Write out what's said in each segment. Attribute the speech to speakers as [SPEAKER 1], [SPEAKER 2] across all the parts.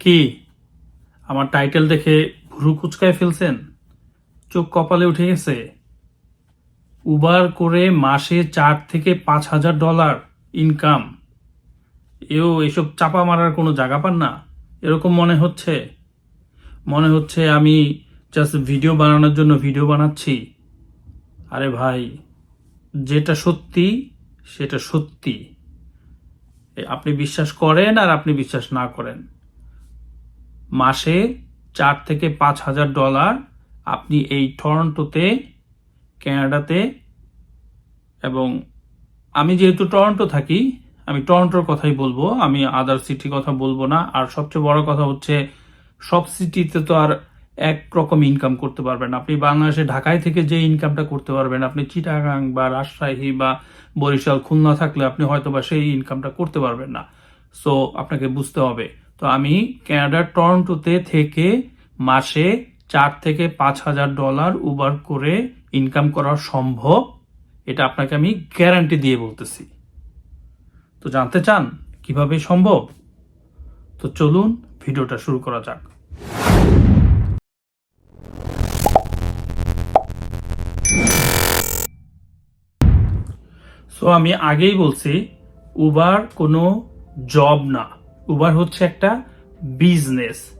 [SPEAKER 1] কি? আমার টাইটেল দেখে ভুরু কুচকায় ফেলছেন। চোখ কপালে উঠে গেছে। উবার করে মাসে চার থেকে পাঁচ হাজার ডলার ইনকাম। এও এসব চাপা মারার কোনো জায়গা পান না? এরকম মনে হচ্ছে। মনে হচ্ছে আমি জাস্ট ভিডিও বানানোর জন্য ভিডিও বানাচ্ছি। আরে ভাই, যেটা সত্যি, সেটা সত্যি। আপনি বিশ্বাস করেন আর আপনি বিশ্বাস না করেন। মাসে চার থেকে পাঁচ হাজার ডলার আপনি এই টরন্টোতে, ক্যানাডাতে এবং আমি যেহেতু টরন্টো থাকি, আমি টরন্টোর কথাই বলব, আমি আদার সিটি কথা বলব না। আর সবচেয়ে বড় কথা হচ্ছে, সব সিটিতে তো আর এক রকম ইনকাম করতে পারবেন আপনি বাংলাদেশে, ঢাকায় থেকে যে ইনকামটা করতে পারবেন, আপনি চিটাগাং বা রাজশাহী বা বরিশাল, খুলনা থাকলে আপনি হয়তো বা সেই ইনকামটা করতে পারবেন না। সো আপনাকে বুঝতে হবে। তো আমি ক্যানাডার টরন্টোতে থেকে মাসে চার থেকে পাঁচ হাজার ডলার উবার করে ইনকাম করা সম্ভব? এটা আপনাকে আমি গ্যারান্টি দিয়ে বলতেছি। তো জানতে চান কীভাবে সম্ভব? তো চলুন ভিডিওটা শুরু করা যাক। সো আমি আগেই বলছি উবার কোনো জব না। উবার হচ্ছে একটা বিজনেস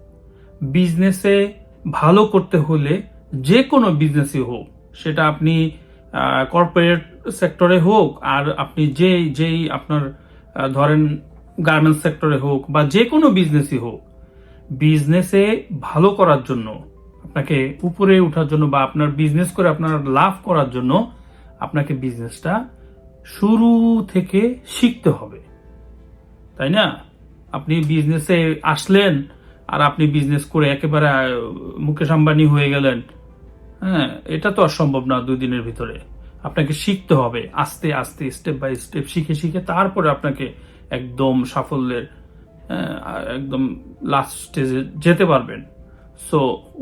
[SPEAKER 1] বিজনেসে ভালো করতে হলে যে কোনো বিজনেসই হোক, সেটা আপনি কর্পোরেট সেক্টরে হোক, আর আপনি যে, যেই আপনার ধরেন গার্মেন্টস সেক্টরে হোক, বা যে কোনো বিজনেসই হোক বিজনেসে ভালো করার জন্য, আপনাকে উপরে ওঠার জন্য, বা আপনার বিজনেস করে আপনার লাভ করার জন্য, আপনাকে বিজনেসটা শুরু থেকে শিখতে হবে। তাই না? আপনি বিজনেসে আসলেন আর আপনি বিজনেস করে একেবারে মুকেশ আম্বানি হয়ে গেলেন হ্যাঁ এটা তো অসম্ভব না দুই দিনের ভিতরে। আপনাকে শিখতে হবে আস্তে আস্তে স্টেপ বাই স্টেপ শিখে শিখে তারপরে আপনাকে একদম সাফল্যের হ্যাঁ, একদম লাস্ট স্টেজে যেতে পারবেন। সো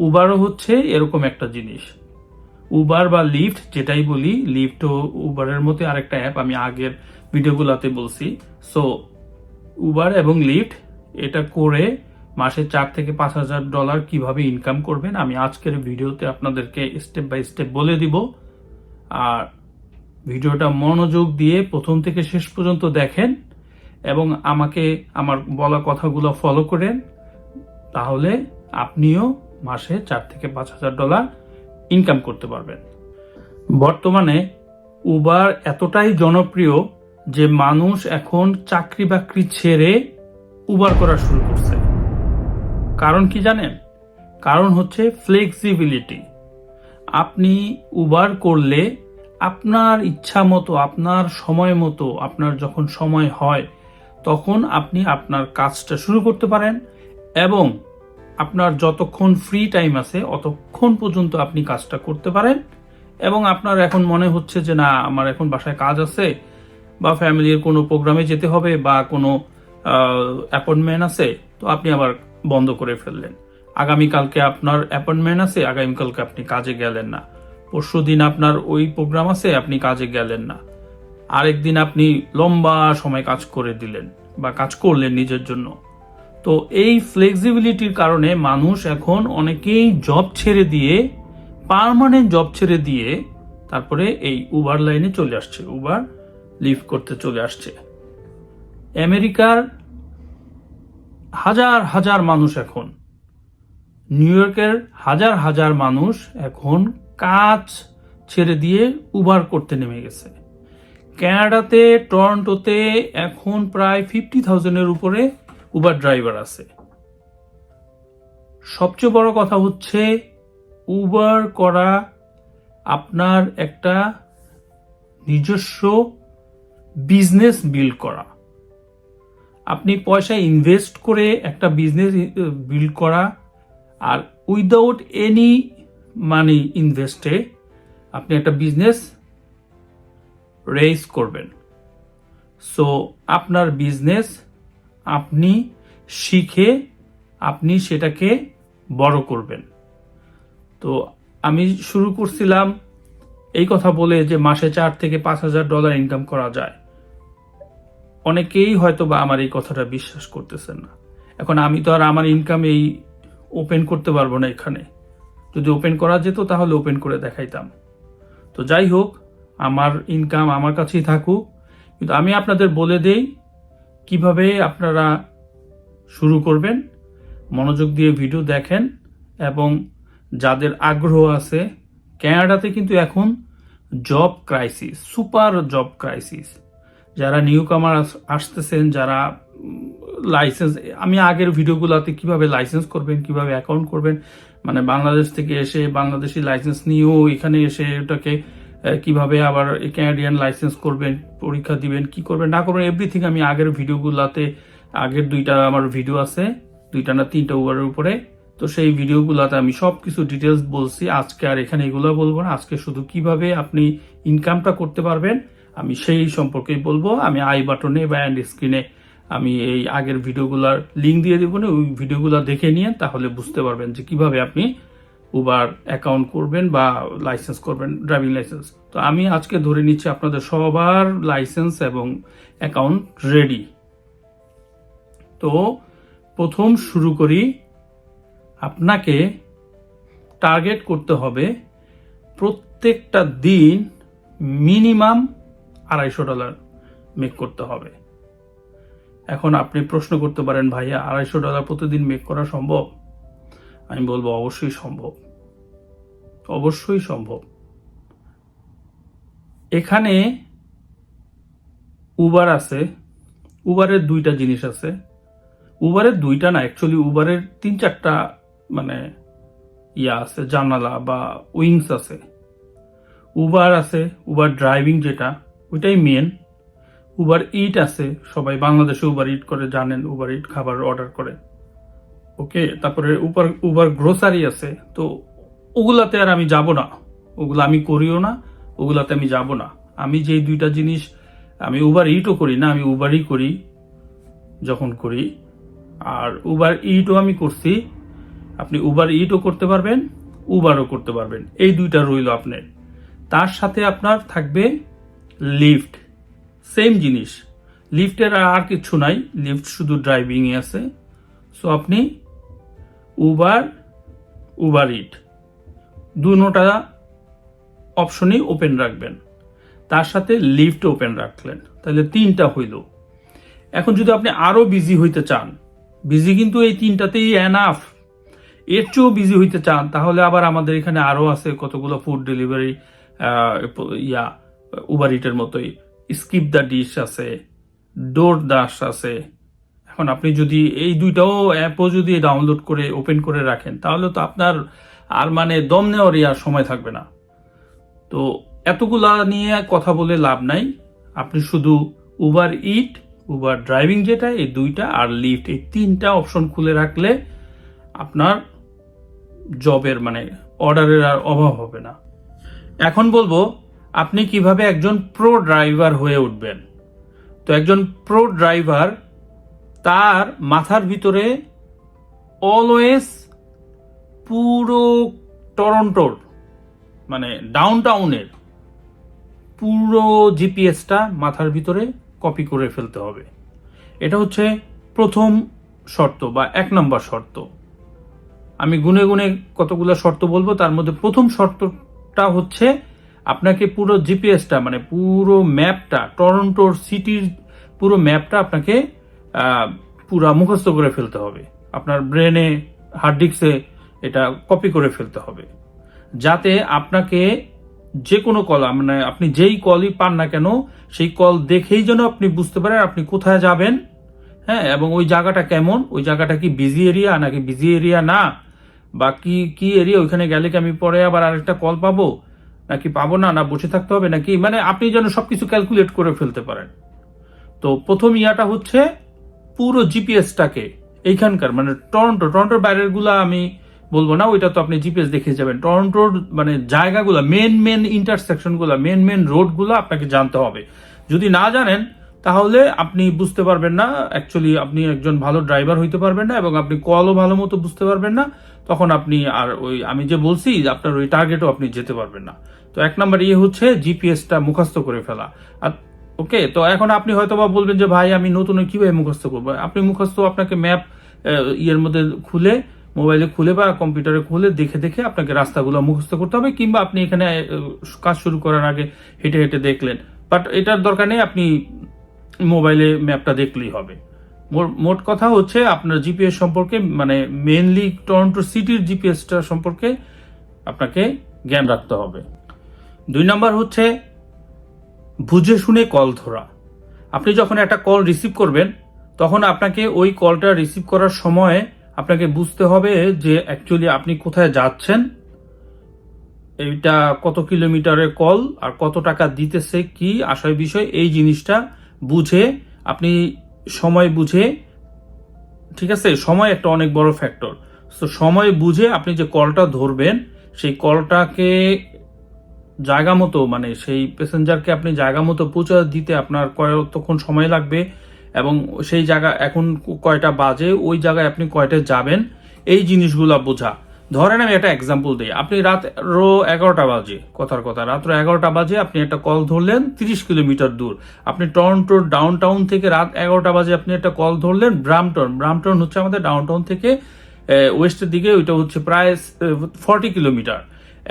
[SPEAKER 1] উবারও হচ্ছে এরকম একটা জিনিস। উবার বা লিফট যেটাই বলি লিফট ও উবারের মতো আরেকটা অ্যাপ আমি আগের ভিডিওগুলোতে বলছি। সো উবার এবং লিফট এটা করে মাসে চার থেকে পাঁচ হাজার ডলার কীভাবে ইনকাম করবেন, আমি আজকের ভিডিওতে আপনাদেরকে স্টেপ বাই স্টেপ বলে দিব। আর ভিডিওটা মনোযোগ দিয়ে প্রথম থেকে শেষ পর্যন্ত দেখেন এবং আমাকে, আমার বলা কথাগুলো ফলো করেন, তাহলে আপনিও মাসে চার থেকে পাঁচ হাজার ডলার ইনকাম করতে পারবেন। বর্তমানে উবার এতটাই জনপ্রিয় যে মানুষ এখন চাকরি বাকরি ছেড়ে উবার করা শুরু করছে। কারণ কি জানেন? কারণ হচ্ছে ফ্লেক্সিবিলিটি আপনি উবার করলে আপনার ইচ্ছা মতো, আপনার সময় মতো, আপনার যখন সময় হয়, তখন আপনি আপনার কাজটা শুরু করতে পারেন এবং আপনার যতক্ষণ ফ্রি টাইম আছে, অতক্ষণ পর্যন্ত আপনি কাজটা করতে পারেন এবং আপনার এখন মনে হচ্ছে যে, না, আমার এখন বাসায় কাজ আছে। বা ফ্যামিলির কোনো প্রোগ্রামে যেতে হবে বা কোনো অ্যাপয়েন্টমেন্ট আছে, তো আপনি আবার বন্ধ করে ফেললেন। আগামীকালকে আপনার অ্যাপয়েন্টমেন্ট আছে, আগামীকালকে আপনি কাজে গেলেন না। পরশু দিন আপনার ওই প্রোগ্রাম আছে, আপনি কাজে গেলেন না। আরেকদিন আপনি লম্বা সময় কাজ করে দিলেন বা কাজ করলেন নিজের জন্য। তো এই ফ্লেক্সিবিলিটির কারণে মানুষ এখন অনেকেই জব ছেড়ে দিয়ে পার্মানেন্ট জব ছেড়ে দিয়ে তারপরে এই উবার লাইনে চলে আসছে। উবার লিভ করতে চলে আসছে। আমেরিকার হাজার হাজার মানুষ এখন। নিউ ইয়র্কের হাজার হাজার মানুষ এখন কাজ ছেড়ে দিয়ে উবার করতে নেমে গেছে। ক্যানাডাতে, টরন্টোতে এখন প্রায় ফিফটি থাউজেন্ডের উপরে উবার ড্রাইভার আছে। সবচেয়ে বড় কথা হচ্ছে উবার করা আপনার একটা নিজস্ব বিজনেস বিল্ড করা। আপনি পয়সা ইনভেস্ট করে একটা বিজনেস বিল্ড করা আর উইদাউট এনি মানি ইনভেস্টে আপনি একটা বিজনেস রেজ করবেন। সো আপনার বিজনেস আপনি শিখে আপনি সেটাকে বড় করবেন। তো আমি শুরু করছিলাম এই কথা বলে যে মাসে চার থেকে পাঁচ হাজার ডলার ইনকাম করা যায়। অনেকেই হয়তো বা আমার এই কথাটা বিশ্বাস করতেছেন না। এখন আমি তো আর আমার ইনকাম এই ওপেন করতে পারব না এখানে। যদি ওপেন করা যেত তাহলে ওপেন করে দেখাইতাম। তো যাই হোক, আমার ইনকাম আমার কাছেই থাকুক। কিন্তু আমি আপনাদের বলে দেই, কীভাবে আপনারা শুরু করবেন, মনোযোগ দিয়ে ভিডিও দেখেন এবং যাদের আগ্রহ আছে ক্যানাডাতে কিন্তু এখন job crisis super job crisis যারা নিউ কামার আসতেছেন, যারা লাইসেন্স আমি আগের ভিডিওগুলোতে কীভাবে লাইসেন্স করবেন, কীভাবে অ্যাকাউন্ট করবেন মানে বাংলাদেশ থেকে এসে বাংলাদেশি লাইসেন্স নিয়েও এখানে এসে ওটাকে কীভাবে আবার ক্যানাডিয়ান লাইসেন্স করবেন, পরীক্ষা দিবেন, কি করবেন, না করবেন এভরিথিং আমি আগের ভিডিওগুলোতে, আগের দুইটা আমার ভিডিও আছে, দুইটা না তিনটা ওভারের উপরে, তো সেই ভিডিওগুলোতে আমি সব কিছু ডিটেলস বলছি, আজকে আর এখানে এগুলো বলব না, আজকে শুধু কীভাবে আপনি ইনকামটা করতে পারবেন আমি সেই সম্পর্কেই বলব। আমি আই বাটনে বা অ্যান্ড স্ক্রিনে আমি এই আগের ভিডিওগুলোর লিঙ্ক দিয়ে দেবো না, ওই ভিডিওগুলো দেখে নিয়ে তাহলে বুঝতে পারবেন যে কীভাবে আপনি উবার অ্যাকাউন্ট করবেন বা লাইসেন্স করবেন ড্রাইভিং লাইসেন্স তো আমি আজকে ধরে নিচ্ছি আপনাদের সবার লাইসেন্স এবং অ্যাকাউন্ট রেডি তো প্রথম শুরু করি, আপনাকে টার্গেট করতে হবে প্রত্যেকটা দিন মিনিমাম আড়াইশো ডলার মেক করতে হবে। এখন আপনি প্রশ্ন করতে পারেন, ভাইয়া, আড়াইশো ডলার প্রতিদিন মেক করা সম্ভব? আমি বলব, অবশ্যই সম্ভব। অবশ্যই সম্ভব। এখানে উবার আছে। উবারের দুইটা জিনিস আছে। উবারের দুইটা না অ্যাকচুয়ালি উবারের তিন চারটা মানে ইয়া আছে, জানালা বা উইংস আছে। উবার আছে উবার ড্রাইভিং যেটা ওইটাই মেন উবার ইট আছে, সবাই বাংলাদেশে উবার ইট করে, জানেন উবার ইট খাবার অর্ডার করে। ওকে তারপরে উবার উবার গ্রোসারি আছে, তো ওগুলাতে আর আমি যাব না। ওগুলো আমি করিও না, ওগুলাতে আমি যাব না। আমি যেই দুইটা জিনিস, আমি উবার ইটও করি না, আমি উবারই করি, যখন করি। আর উবার ইটও আমি করছি, আপনি উবার ইটও করতে পারবেন উবারও করতে পারবেন। এই দুইটা রইল আপনার। তার সাথে আপনার থাকবে লিফট। সেম জিনিস। লিফটের আর কিছু নাই। লিফট শুধু ড্রাইভিংয়ে আছে। সো আপনি উবার উবার ইট দুটা অপশনই ওপেন রাখবেন। তার সাথে লিফট ওপেন রাখলেন। তাহলে তিনটা হইল। এখন যদি আপনি আরও বিজি হইতে চান বিজি কিন্তু এই তিনটাতেই এনাফ এর চেয়েও বিজি হইতে চান, তাহলে আবার আমাদের এখানে আরও আছে কতগুলো ফুড ডেলিভারি ইয়া উবার ইটের মতোই স্কিপ দ্য ডিশ আছে ডোর দাস আছে। এখন আপনি যদি এই দুইটাও অ্যাপও যদি ডাউনলোড করে ওপেন করে রাখেন, তাহলে তো আপনার আর মানে দম নেওয়ারই আর সময় থাকবে না। তো এতগুলা নিয়ে কথা বলে লাভ নাই। আপনি শুধু উবার ইট উবার ড্রাইভিং যেটা, এই দুইটা আর লিফট এই তিনটা অপশন খুলে রাখলে আপনার জবের মানে অর্ডারের আর অভাব হবে না। এখন বলব আপনি কীভাবে একজন প্রো ড্রাইভার হয়ে উঠবেন? তো একজন প্রো ড্রাইভার তার মাথার ভিতরে অলওয়েজ পুরো টরন্টোর মানে ডাউন টাউনের পুরো জিপিএসটা মাথার ভিতরে কপি করে ফেলতে হবে। এটা হচ্ছে প্রথম শর্ত বা এক নম্বর শর্ত। আমি গুনে গুনে কতগুলো শর্ত বলব, তার মধ্যে প্রথম শর্তটা হচ্ছে আপনাকে পুরো জিপিএসটা মানে পুরো ম্যাপটা টরন্টোর সিটির পুরো ম্যাপটা আপনাকে পুরা মুখস্থ করে ফেলতে হবে। আপনার ব্রেনে হার্ড ডিস্কে এটা কপি করে ফেলতে হবে। যাতে আপনাকে যে কোনো কল মানে আপনি যেই কলই পান না কেন, সেই কল দেখেই যেন আপনি বুঝতে পারেন আপনি কোথায় যাবেন হ্যাঁ? এবং ওই জায়গাটা কেমন? ওই জায়গাটা কি বিজি এরিয়া নাকি বিজি এরিয়া না? বা কি কি এরিয়া ওইখানে গেলে কি আমি পরে আবার আরেকটা কল পাবো? নাকি পাবো না না বসে থাকতে হবে নাকি? মানে আপনি যেন সবকিছু ক্যালকুলেট করে ফেলতে পারেন। তো প্রথম ইয়াটা হচ্ছে পুরো জিপিএসটাকে এইখানকার মানে টরন্টো টরন্টোর বাইরেরগুলা আমি বলব না, ওইটা তো আপনি জিপিএস দেখে যাবেন। টরন্টোর মানে জায়গাগুলো মেন মেন ইন্টারসেকশনগুলা মেন মেন রোডগুলো আপনাকে জানতে হবে। যদি না জানেন তাহলে আপনি বুঝতে পারবেন না অ্যাকচুয়ালি আপনি একজন ভালো ড্রাইভার হইতে পারবেন না এবং আপনি কলও ভালো মতো বুঝতে পারবেন না, তখন আপনি আর ওই, আমি যে বলছি আপনার ওই টার্গেটও আপনি যেতে পারবেন না। তো এক নম্বর ইয়ে হচ্ছে জিপিএসটা মুখস্থ করে ফেলা। আর ওকে তো এখন আপনি হয়তো বা বলবেন যে, ভাই, আমি নতুন কীভাবে মুখস্থ করব? আপনি মুখস্থ আপনাকে ম্যাপ ইয়ের মধ্যে খুলে মোবাইলে খুলে বা কম্পিউটারে খুলে দেখে দেখে আপনাকে রাস্তাগুলো মুখস্থ করতে হবে, কিংবা আপনি এখানে কাজ শুরু করার আগে হেঁটে হেঁটে দেখলেন। বাট এটার দরকার নেই, আপনি মোবাইলে ম্যাপটা দেখলেই হবে। মোট- কথা হচ্ছে আপনার জিপিএস সম্পর্কে মানে মেনলি টরন্টো সিটির জিপিএসটা সম্পর্কে আপনাকে জ্ঞান রাখতে হবে। দুই নাম্বার হচ্ছে বুঝে শুনে কল ধরা। আপনি যখন একটা কল রিসিভ করবেন, তখন আপনাকে ওই কলটা রিসিভ করার সময় আপনাকে বুঝতে হবে যে অ্যাকচুয়ালি আপনি কোথায় যাচ্ছেন, এইটা কত কিলোমিটারের কল আর কত টাকা দিতেছে, কি আশয় বিষয় এই জিনিসটা বুঝে, আপনি সময় বুঝে, ঠিক আছে? সময় একটা অনেক বড় ফ্যাক্টর তো সময় বুঝে আপনি যে কলটা ধরবেন, সেই কলটাকে জায়গা মতো মানে সেই প্যাসেঞ্জারকে আপনি জায়গা মতো পৌঁছে দিতে আপনার কতক্ষণ সময় লাগবে এবং সেই জায়গা এখন কয়টা বাজে, ওই জায়গায় আপনি কয়টায় যাবেন, এই জিনিসগুলো বোঝা। ধরেন আমি একটা এক্সাম্পল দিই। আপনি রাত রো এগারোটা বাজে, কথার কথা। রাত্র এগারোটা বাজে, আপনি একটা কল ধরলেন তিরিশ কিলোমিটার দূর। আপনি টরন্টোর ডাউন টাউন থেকে রাত এগারোটা বাজে আপনি একটা কল ধরলেন ব্রামটন। ব্রামটন হচ্ছে আমাদের ডাউন টাউন থেকে ওয়েস্টের দিকে, ওইটা হচ্ছে প্রায় ফর্টি কিলোমিটার।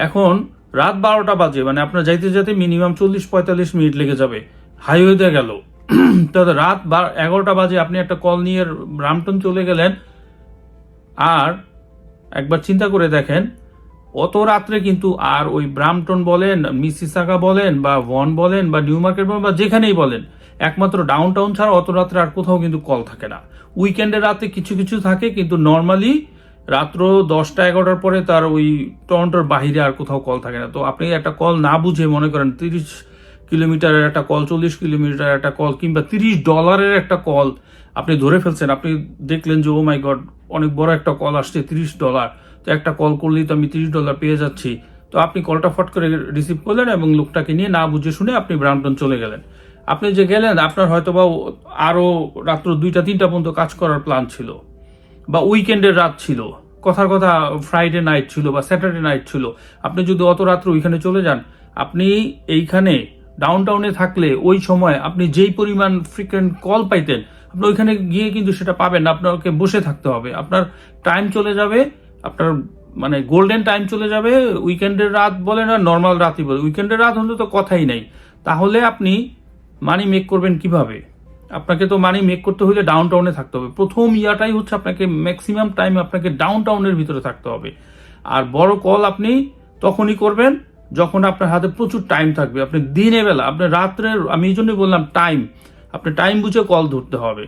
[SPEAKER 1] এখন রাত বারোটা বাজে মানে আপনার যাইতে যাইতে মিনিমাম চল্লিশ পঁয়তাল্লিশ মিনিট লেগে যাবে। হাইওয়েতে গেল। তো রাত এগারোটা বাজে আপনি একটা কল নিয়ে ব্রামটন চলে গেলেন। আর একবার চিন্তা করে দেখেন। অত রাত্রে কিন্তু আর ওই ব্রামটন বলেন মিসিসাগা বলেন, বা ভন বলেন, বা নিউ মার্কেট বলেন, বা যেখানেই বলেন, একমাত্র ডাউন টাউন ছাড়া অত রাত্রে আর কোথাও কিন্তু কল থাকে না। উইকেন্ডে রাতে কিছু কিছু থাকে, কিন্তু নর্মালি রাত্র দশটা, এগারোটার পরে তার ওই টরন্টোর বাহিরে আর কোথাও কল থাকে না। তো আপনি একটা কল না বুঝে মনে করেন তিরিশ কিলোমিটারের একটা কল চল্লিশ কিলোমিটারের একটা কল কিংবা তিরিশ ডলারের একটা কল আপনি ধরে ফেলছেন, আপনি দেখলেন যে ও মাই গড অনেক বড় একটা কল আসছে, তিরিশ ডলার তো একটা কল করলেই তো আমি তিরিশ ডলার পেয়ে যাচ্ছি। তো আপনি কলটা ফট করে রিসিভ করলেন এবং লোকটাকে নিয়ে না বুঝে শুনে আপনি ব্রামটন চলে গেলেন। আপনি যে গেলেন, আপনার হয়তো বা আরও রাত্র দুইটা, তিনটা পর্যন্ত কাজ করার প্ল্যান ছিল বা উইকেন্ডের রাত ছিল। কথার কথা ফ্রাইডে নাইট ছিল বা স্যাটারডে নাইট ছিল। আপনি যদি অত রাত্রে ওইখানে চলে যান, আপনি এইখানে ডাউন টাউনে থাকলে ওই সময় আপনি যেই পরিমাণ ফ্রিকোয়েন্ট কল পাইতেন আপনি ওইখানে গিয়ে কিন্তু সেটা পাবেন না। আপনাকে বসে থাকতে হবে। আপনার টাইম চলে যাবে, আপনার মানে গোল্ডেন টাইম চলে যাবে। উইকেন্ডের রাত বলেন আর নর্মাল রাতই বলে উইকেন্ডের রাত হলে তো কথাই নাই। তাহলে আপনি মানি মেক করবেন কীভাবে? আপনাকে তো মানি মেক করতে হলে ডাউন টাউনে থাকতে হবে। প্রথম ইয়াটাই হচ্ছে আপনাকে ম্যাক্সিমাম টাইম আপনাকে ডাউন টাউনের ভিতরে থাকতে হবে। আর বড় কল আপনি তখনই করবেন যখন আপনার হাতে প্রচুর টাইম থাকবে। আপনি দিনে বেলা, আপনি রাত্রের, আমি এই জন্যই বললাম টাইম আপনি টাইম বুঝে কল ধরতে হবে।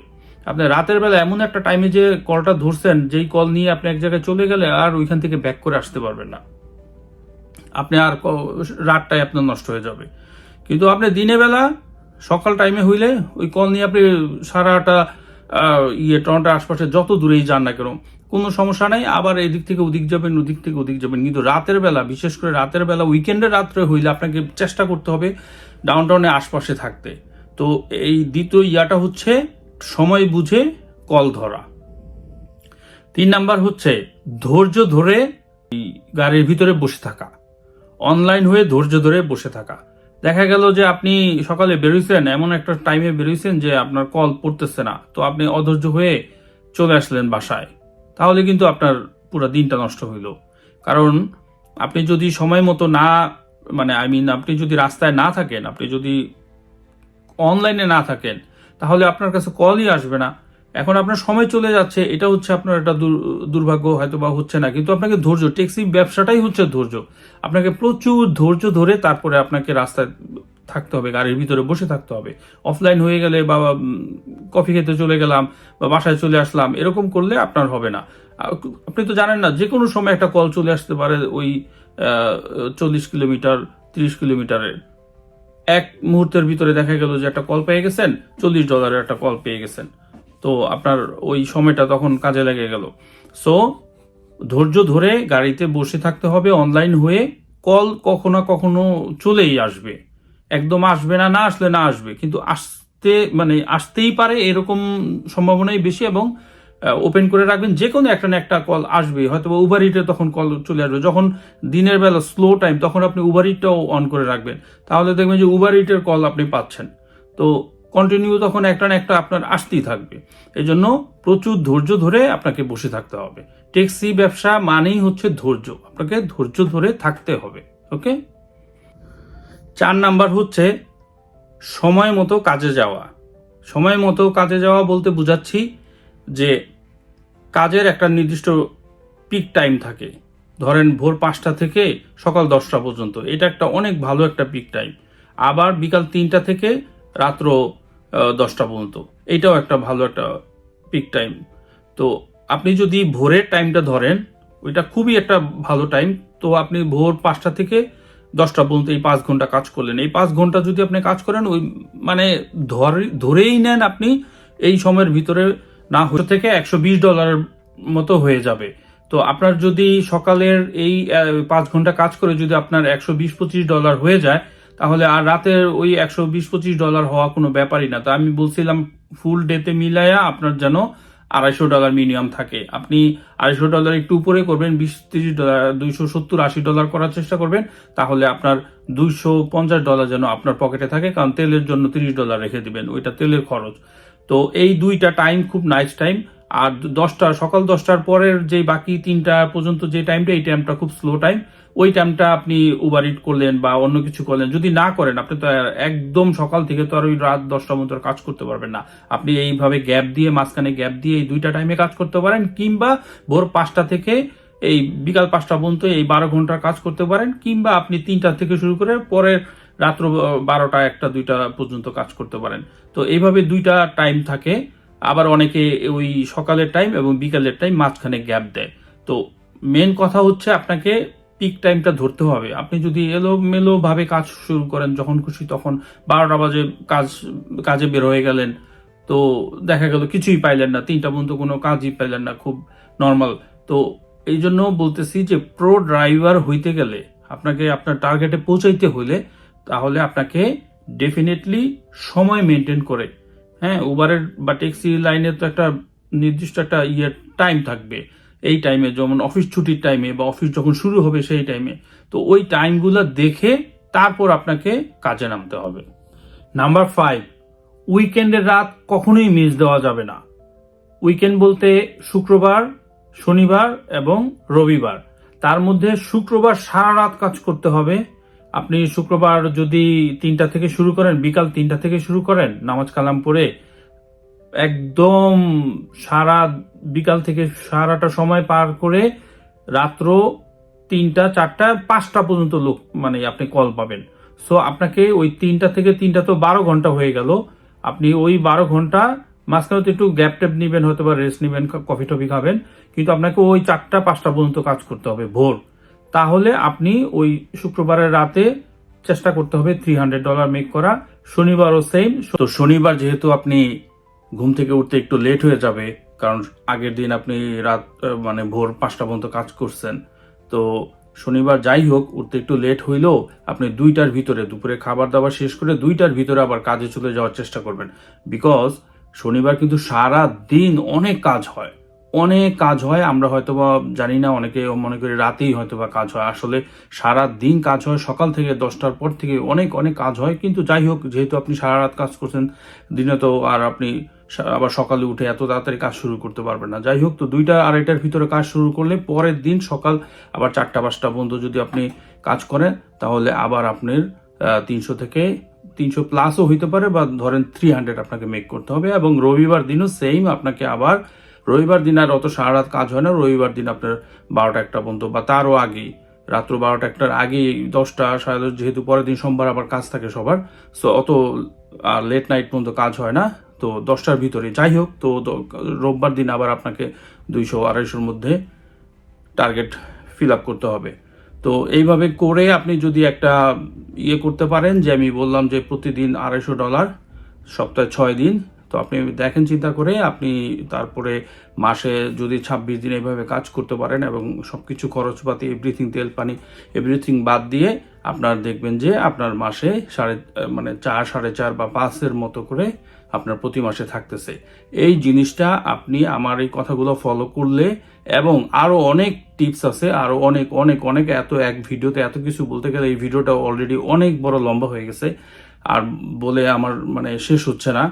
[SPEAKER 1] আপনি রাতের বেলা এমন একটা টাইমে যে কলটা ধরছেন, যেই কল নিয়ে আপনি এক জায়গায় চলে গেলে আর ওইখান থেকে ব্যাক করে আসতে পারবেন না। আপনি আর রাতটাই আপনার নষ্ট হয়ে যাবে। কিন্তু আপনি দিনে বেলা সকাল টাইমে হইলে ওই কল নিয়ে আপনি সারাটা ইয়ে টরন্টোর আশপাশে যত দূরেই যান না কেন, কোনো সমস্যা নাই। আবার এদিক থেকে ওদিক যাবেন, ওদিক থেকে ওদিক যাবেন। কিন্তু রাতের বেলা, বিশেষ করে রাতের বেলা উইকেন্ডের রাত্রে হইলে আপনাকে চেষ্টা করতে হবে ডাউন টাউনের আশপাশে থাকতে। তো এই দ্বিতীয় ইয়াটা হচ্ছে সময় বুঝে কল ধরা। তিন নাম্বার হচ্ছে ধৈর্য ধরে গাড়ির ভিতরে বসে থাকা। অনলাইন হয়ে ধৈর্য ধরে বসে থাকা। দেখা গেল যে আপনি সকালে বেরোইছেন, এমন একটা টাইমে বেরোইছেন যে আপনার কল পড়তেছে না। তো আপনি অধৈর্য হয়ে চলে আসলেন বাসায়। তাহলে কিন্তু আপনার পুরো দিনটা নষ্ট হইল। কারণ আপনি যদি সময় মতো না মানে আই মিন আপনি যদি রাস্তায় না থাকেন, আপনি যদি অনলাইনে না থাকেন, তাহলে আপনার কাছে কলই আসবে না। এখন আপনার সময় চলে যাচ্ছে, এটা হচ্ছে আপনার একটা দুর- দুর্ভাগ্য, হয়তো বা হচ্ছে না, কিন্তু আপনাকে ধৈর্য ট্যাক্সি ব্যবসাটাই হচ্ছে ধৈর্য। আপনাকে প্রচুর ধৈর্য ধরে তারপরে আপনাকে রাস্তায় থাকতে হবে, গাড়ির ভিতরে বসে থাকতে হবে। অফলাইন হয়ে গেলে বা কফি খেতে চলে গেলাম বা বাসায় চলে আসলাম, এরকম করলে আপনার হবে না। আপনি তো জানেন না, যে কোনো সময় একটা কল চলে আসতে পারে ওই চল্লিশ কিলোমিটার, তিরিশ কিলোমিটারের। এক মুহূর্তের ভিতরে দেখা গেল যে একটা কল পেয়ে গেছেন, চল্লিশ ডলারের একটা কল পেয়ে গেছেন। তো আপনার ওই সময়টা তখন কাজে লেগে গেল। সো ধৈর্য ধরে গাড়িতে বসে থাকতে হবে অনলাইন হয়ে কল কখনো কখনো চলেই আসবে। একদম আসবে না না আসলে না আসবে। কিন্তু আসতে মানে আসতেই পারে এরকম সম্ভাবনাই বেশি এবং ওপেন করে রাখবেন যে কোনো একটা না একটা কল আসবে হয়তো বা উবার ইটে তখন কল চলে আসবে। যখন দিনের বেলা স্লো টাইম তখন আপনি উবার ইটটাও অন করে রাখবেন। তাহলে দেখবেন যে উবার ইটের কল আপনি পাচ্ছেন। তো কন্টিনিউ তখন একটা না একটা আপনার আসতেই থাকবে। এই জন্য প্রচুর ধৈর্য ধরে আপনাকে বসে থাকতে হবে। ট্যাক্সি ব্যবসা মানেই হচ্ছে ধৈর্য। আপনাকে ধৈর্য ধরে থাকতে হবে ওকে চার নাম্বার হচ্ছে সময় মতো কাজে যাওয়া। সময় মতো কাজে যাওয়া বলতে বুঝাচ্ছি যে কাজের একটা নির্দিষ্ট পিক টাইম থাকে। ধরেন ভোর পাঁচটা থেকে সকাল দশটা পর্যন্ত। এটা একটা অনেক ভালো একটা পিক টাইম আবার বিকাল তিনটা থেকে রাত্র দশটা পর্যন্ত। এটাও একটা ভালো একটা পিক টাইম তো আপনি যদি ভোরের টাইমটা ধরেন, ওইটা খুবই একটা ভালো টাইম তো আপনি ভোর পাঁচটা থেকে দশটা পর্যন্ত এই পাঁচ ঘণ্টা কাজ করলেন। এই পাঁচ ঘণ্টা যদি আপনি কাজ করেন, ওই মানে ধরে- ধরেই নেন আপনি এই সময়ের ভিতরে না হতে থেকে একশো বিশ ডলারের মতো হয়ে যাবে। তো আপনার যদি সকালের এই পাঁচ ঘণ্টা কাজ করে যদি আপনার একশো বিশ, পঁচিশ ডলার হয়ে যায়, তাহলে আর রাতের ওই একশো বিশ, পঁচিশ ডলার হওয়া কোনো ব্যাপারই না। তো আমি বলছিলাম ফুল ডেতে মিলায়া আপনার যেন আড়াইশো ডলার মিনিমাম থাকে। আপনি আড়াইশো ডলার একটু উপরে করবেন, বিশ, তিরিশ ডলার দুইশো সত্তর, আশি ডলার করার চেষ্টা করবেন, তাহলে আপনার দুইশো পঞ্চাশ ডলার যেন আপনার পকেটে থাকে, কারণ তেলের জন্য তিরিশ ডলার রেখে দিবেন, ওইটা তেলের খরচ। তো এই দুইটা টাইম খুব নাইস টাইম আর দশটা সকাল দশটার পরের যে বাকি তিনটা পর্যন্ত যে টাইমটা এই টাইমটা খুব স্লো টাইম ওই টাইমটা আপনি উবার ইট করলেন বা অন্য কিছু করলেন। যদি না করেন, আপনি তো একদম সকাল থেকে তো আর ওই রাত দশটা আর কাজ করতে পারবেন না। আপনি এইভাবে গ্যাপ দিয়ে, মাঝখানে গ্যাপ দিয়ে এই দুইটা টাইমে কাজ করতে পারেন, কিংবা ভোর পাঁচটা থেকে এই বিকাল পাঁচটা পর্যন্ত এই বারো ঘণ্টার কাজ করতে পারেন, কিংবা আপনি তিনটা থেকে শুরু করে পরের রাত্র বারোটা, একটা, দুইটা পর্যন্ত কাজ করতে পারেন। তো এইভাবে দুইটা টাইম থাকে। আবার অনেকে ওই সকালের টাইম এবং বিকালের টাইম মাঝখানে গ্যাপ দেয়। তো মেন কথা হচ্ছে আপনাকে পিক টাইমটা ধরতে হবে। আপনি যদি এলোমেলো ভাবে কাজ শুরু করেন, যখন খুশি, তখন বারোটা বাজে কাজ, কাজে বের হয়ে গেলেন। তো দেখা গেল কিছুই পাইলেন না। তিনটা পর্যন্ত কোনো কাজই পাইলেন না, খুব নর্মাল তো এই জন্য বলতেছি যে প্রো ড্রাইভার হইতে গেলে, আপনাকে আপনার টার্গেটে পৌঁছাইতে হলে তাহলে আপনাকে ডেফিনেটলি সময় মেনটেন করে। হ্যাঁ উবারের বা ট্যাক্সি লাইনে তো একটা নির্দিষ্ট একটা ইয়ে টাইম থাকবে। এই টাইমে যেমন অফিস ছুটির টাইমে বা অফিস যখন শুরু হবে সেই টাইমে তো ওই টাইমগুলো দেখে তারপর আপনাকে কাজে নামতে হবে। নাম্বার ফাইভ উইকেন্ডের রাত কখনোই মিস দেওয়া যাবে না। উইকেন্ড বলতে শুক্রবার, শনিবার এবং রবিবার। তার মধ্যে শুক্রবার সারা রাত কাজ করতে হবে। আপনি শুক্রবার যদি তিনটা থেকে শুরু করেন, বিকাল তিনটা থেকে শুরু করেন, নামাজ কালাম পড়ে একদম সারা বিকাল থেকে সারাটা সময় পার করে রাত্র তিনটা, চারটা, পাঁচটা পর্যন্ত লোক মানে আপনি কল পাবেন। সো আপনাকে ওই তিনটা থেকে তিনটা তো বারো ঘণ্টা হয়ে গেল। আপনি ওই বারো ঘণ্টা মাঝখানে তো একটু গ্যাপ ট্যাপ নেবেন হয়তো বা রেস্ট নেবেন কফি টফি খাবেন। কিন্তু আপনাকে ওই চারটা, পাঁচটা পর্যন্ত কাজ করতে হবে ভোর। তাহলে আপনি ওই শুক্রবারের রাতে চেষ্টা করতে হবে থ্রি হান্ড্রেড ডলার মেক করা। শনিবারও সেম তো শনিবার যেহেতু আপনি ঘুম থেকে উঠতে একটু লেট হয়ে যাবে, কারণ আগের দিন আপনি রাত মানে ভোর পাঁচটা পর্যন্ত কাজ করছেন, তো শনিবার যাই হোক, উঠতে একটু লেট হইলেও আপনি দুইটার ভিতরে, দুপুরে খাবার দাবার শেষ করে দুইটার ভিতরে আবার কাজে চলে যাওয়ার চেষ্টা করবেন। বিকজ শনিবার কিন্তু সারা দিন অনেক কাজ হয়। অনেক কাজ হয়, আমরা হয়তোবা জানি না, অনেকে মনে করি রাতেই হয়তো বা কাজ হয়। আসলে সারা দিন কাজ হয়, সকাল থেকে দশটার পর থেকে অনেক অনেক কাজ হয়। কিন্তু যাই হোক, যেহেতু আপনি সারা রাত কাজ করছেন, দিনে তো আর আপনি আবার সকালে উঠে এত তাড়াতাড়ি কাজ শুরু করতে পারবেন না। যাই হোক, তো দুইটা আড়াইটার ভিতরে কাজ শুরু করলে পরের দিন সকাল আবার চারটা, পাঁচটা পর্যন্ত যদি আপনি কাজ করেন, তাহলে আবার আপনার তিনশো থেকে তিনশো প্লাসও হইতে পারে বা ধরেন থ্রি হান্ড্রেড আপনাকে মেক করতে হবে এবং রবিবার দিনও সেম আপনাকে আবার রবিবার দিন, আর অত সারা রাত কাজ হয় না। রবিবার দিন আপনার বারোটা একটা পর্যন্ত, বা তারও আগেই। রাত্র বারোটা একটার আগে দশটা, সাড়ে দশ, যেহেতু পরের দিন সোমবার আবার কাজ থাকে সবার। সো অত আর লেট নাইট পর্যন্ত কাজ হয় না। তো দশটার ভিতরে। যাই হোক, তো রোববার দিন আবার আপনাকে দুইশো, আড়াইশোর মধ্যে টার্গেট ফিল আপ করতে হবে। তো এইভাবে করে আপনি যদি একটা ইয়ে করতে পারেন, যে আমি বললাম যে প্রতিদিন আড়াইশো ডলার, সপ্তাহে ছয় দিন তো আপনি দেখেন, চিন্তা করে আপনি তারপরে মাসে যদি ছাব্বিশ দিন এইভাবে কাজ করতে পারেন এবং সব কিছু খরচপাতি এভরিথিং তেল পানি এভরিথিং বাদ দিয়ে আপনার দেখবেন যে আপনার মাসে সাড়ে মানে চার, সাড়ে চার বা পাঁচের মতো করে আপনার প্রতি মাসে থাকতেছে। এই জিনিসটা আপনি আমার এই কথাগুলো ফলো করলে এবং আরও অনেক টিপস আছে আরও অনেক অনেক অনেক, এত এক ভিডিওতে এত কিছু বলতে গেলে এই ভিডিওটা অলরেডি অনেক বড় লম্বা হয়ে গেছে। আর বলে আমার মানে শেষ হচ্ছে না।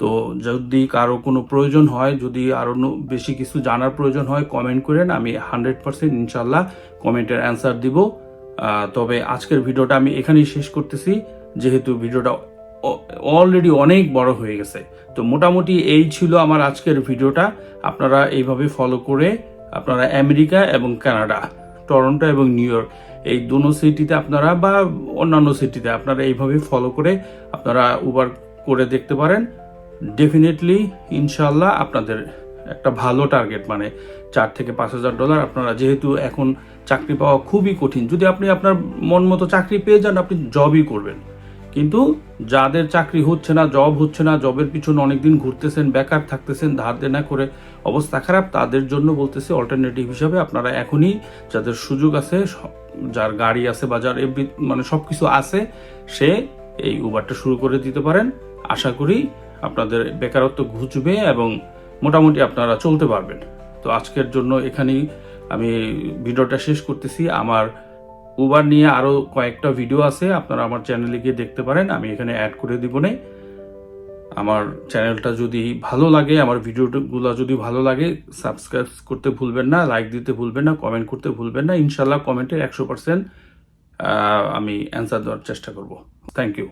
[SPEAKER 1] তো যদি কারও কোনো প্রয়োজন হয়, যদি আরও বেশি কিছু জানার প্রয়োজন হয় কমেন্ট করেন, আমি হান্ড্রেড পার্সেন্ট ইনশাল্লাহ কমেন্টের অ্যান্সার দিব। তবে আজকের ভিডিওটা আমি এখানেই শেষ করতেছি। যেহেতু ভিডিওটা অলরেডি অনেক বড় হয়ে গেছে। তো মোটামুটি এই ছিল আমার আজকের ভিডিওটা। আপনারা এইভাবে ফলো করে আপনারা আমেরিকা এবং কানাডা, টরন্টো এবং নিউ ইয়র্ক এই দুনো সিটিতে আপনারা বা অন্যান্য সিটিতে আপনারা এইভাবে ফলো করে আপনারা উবার করে দেখতে পারেন। ডেফিনেটলি ইনশাল্লাহ আপনাদের একটা ভালো টার্গেট মানে চার থেকে পাঁচ হাজার ডলার আপনারা যেহেতু এখন চাকরি পাওয়া খুবই কঠিন, যদি আপনি আপনার মন মতো চাকরি পেয়ে যান, আপনি জবই করবেন। কিন্তু যাদের চাকরি হচ্ছে না জব হচ্ছে না জবের পিছনে অনেকদিন ঘুরতেছেন, বেকার থাকতেছেন, ধার দেনা করে অবস্থা খারাপ, তাদের জন্য বলতেছি অল্টারনেটিভ হিসাবে আপনারা এখনই যাদের সুযোগ আছে যার গাড়ি আছে বা যার মানে সবকিছু আছে, সে এই উবারটা শুরু করে দিতে পারেন। আশা করি আপনাদের বেকারত্ব ঘুচবে এবং মোটামুটি আপনারা চলতে পারবেন। তো আজকের জন্য এখানেই আমি ভিডিওটা শেষ করতেছি। আমার উবার নিয়ে আরও কয়েকটা ভিডিও আছে, আপনারা আমার চ্যানেলে গিয়ে দেখতে পারেন। আমি এখানে অ্যাড করে দিব না। আমার চ্যানেলটা যদি ভালো লাগে, আমার ভিডিওগুলো যদি ভালো লাগে সাবস্ক্রাইব করতে ভুলবেন না লাইক দিতে ভুলবেন না কমেন্ট করতে ভুলবেন না। ইনশাল্লাহ কমেন্টের একশো পার্সেন্ট আমি অ্যান্সার দেওয়ার চেষ্টা করব। Thank you